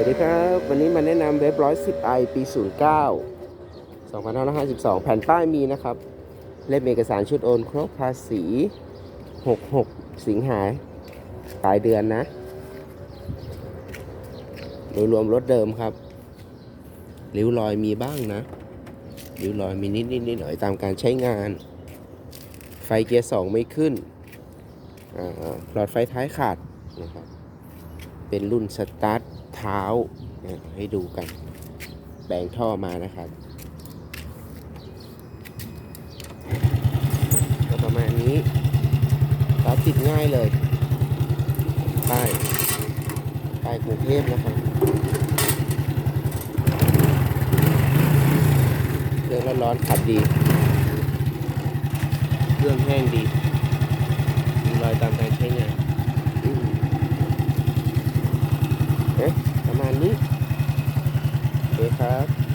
วัสดีครับ วันนี้มาแนะนำเว็บ110 i ปี09 2552แผ่นป้ายมีนะครับ เล่มเอกสารชุดโอนครบภาษี66สิงหาปลายเดือนนะ โดยรวมรถเดิมครับริ้วรอยมีบ้างนะริ้วรอยมีนิดนิดนิดหน่อยตามการใช้งาน ไฟเกียร์2ไม่ขึ้นหลอดไฟท้ายขาดนะครับ เป็นรุ่นสตาร์ทเท้าให้ดูกันแบ่งท่อมานะครับก็ประมาณนี้สตาร์ทติดง่ายเลยป้ายป้ายกรุงเทพนะครับเครื่องร้อนๆขับดี เครื่องแห้งดี เอ๊ะประมาณนี้โอเคครับ